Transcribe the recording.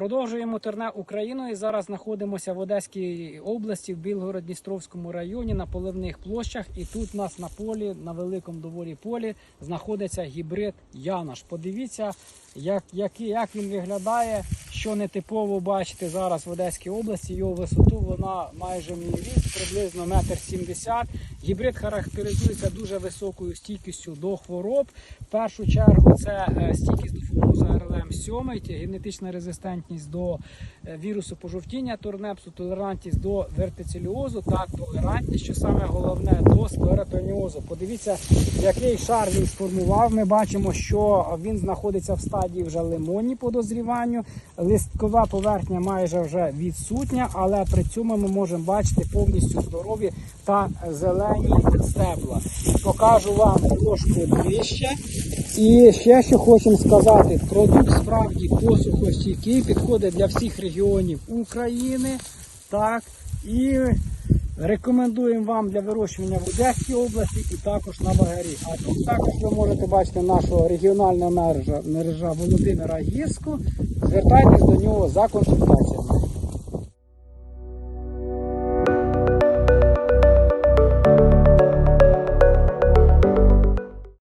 Продовжуємо турне Україною. Зараз знаходимося в Одеській області, в Білгород-Дністровському районі на поливних площах. І тут у нас на полі, на великому доволі полі, знаходиться гібрид Янош. Подивіться, як, як, як він виглядає, що нетипово бачите зараз в Одеській області. Його висоту вона майже мій ріст, приблизно метр сімдесят. Гібрид характеризується дуже високою стійкістю до хвороб. В першу чергу це е, стійкість до фунгусу РЛМ 7, генетична резистентність до е, вірусу пожовтіння турнепсу, толерантність до вертицеліозу та толерантність, що саме головне, до склеротоніозу. Подивіться, який шар він сформував. Ми бачимо, що він знаходиться в стадії вже лимонні по дозріванню. Листкова поверхня майже вже відсутня, але при цьому ми можемо бачити повністю здорові та зелені стебла. Покажу вам трошки ближче. І ще що хочемо сказати, продукт справді посухостійкий, підходить для всіх регіонів України. Так, і рекомендуємо вам для вирощування в Одеській області і також на Багарі. А тут також ви можете бачити нашого регіонального мережа, мережа Володимира Гірського. Звертайтесь до нього за консультаціями.